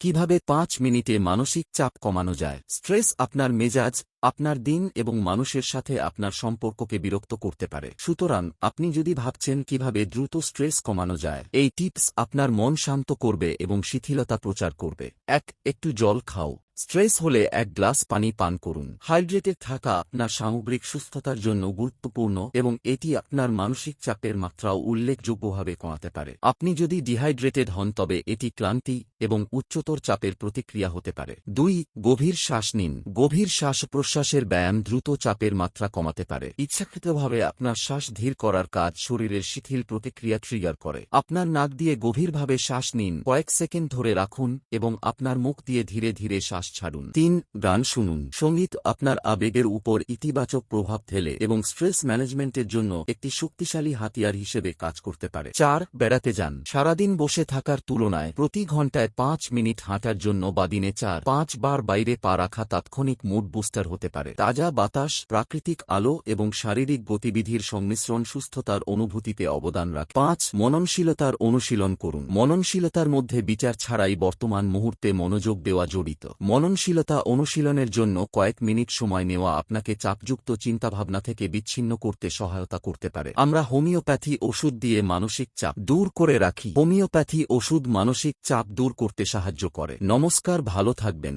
কীভাবে পাঁচ মিনিটে মানসিক চাপ কমানো যায়? স্ট্রেস আপনার মেজাজ, আপনার দিন এবং মানুষের সাথে আপনার সম্পর্ককে বিরক্ত করতে পারে। সুতরাং, আপনি যদি ভাবছেন কীভাবে দ্রুত স্ট্রেস কমানো যায়, এই টিপস আপনার মন শান্ত করবে এবং শিথিলতা প্রচার করবে। এক, একটু জল খাও। স্ট্রেস হলে এক গ্লাস পানি পান করুন। হাইড্রেটেড থাকা আপনার সামগ্রিক সুস্থতার জন্য গুরুত্বপূর্ণ এবং এটি আপনার মানসিক চাপের মাত্রাও উল্লেখযোগ্যভাবে কমাতে পারে। আপনি যদি ডিহাইড্রেটেড হন, তবে এটি ক্লান্তি এবং উচ্চতর চাপের প্রতিক্রিয়া হতে পারে। দুই, গভীর শ্বাস নিন। গভীর শ্বাস প্রশ্বাসের ব্যায়াম দ্রুত চাপের মাত্রা কমাতে পারে। ইচ্ছাকৃতভাবে আপনার শ্বাস ধীর করার কাজ শরীরের শিথিল প্রতিক্রিয়া ট্রিগার করে। আপনার নাক দিয়ে গভীরভাবে শ্বাস নিন। কয়েক সেকেন্ড ধরে রাখুন এবং আপনার মুখ দিয়ে ধীরে ধীরে শ্বাস ছাড়ুন। তিন, গান শুনুন। সংগীত আপনার আবেগের উপর ইতিবাচক প্রভাব ফেলে এবং স্ট্রেস ম্যানেজমেন্টের জন্য একটি শক্তিশালী হাতিয়ার হিসেবে কাজ করতে পারে। চার, বেড়াতে যান। সারাদিন বসে থাকার তুলনায় প্রতি ঘন্টায় পাঁচ মিনিট হাঁটার জন্য বা দিনে চার, পাঁচ বার বাইরে পা রাখা তাৎক্ষণিক মুড বুস্টার হতে পারে। তাজা বাতাস, প্রাকৃতিক আলো এবং শারীরিক গতিবিধির সংমিশ্রণ সুস্থতার অনুভূতিতে অবদান রাখে। পাঁচ, মননশীলতার অনুশীলন করুন। মননশীলতার মধ্যে বিচার ছাড়াই বর্তমান মুহূর্তে মনোযোগ দেওয়া জড়িত। মননশীলতা অনুশীলনের জন্য কয়েক মিনিট সময় নেওয়া আপনাকে চাপযুক্ত চিন্তাভাবনা থেকে বিচ্ছিন্ন করতে সহায়তা করতে পারে। আমরা হোমিওপ্যাথি ওষুধ দিয়ে মানসিক চাপ দূর করে রাখি। হোমিওপ্যাথি ওষুধ মানসিক চাপ দূর করতে সাহায্য করে। নমস্কার, ভালো থাকবেন।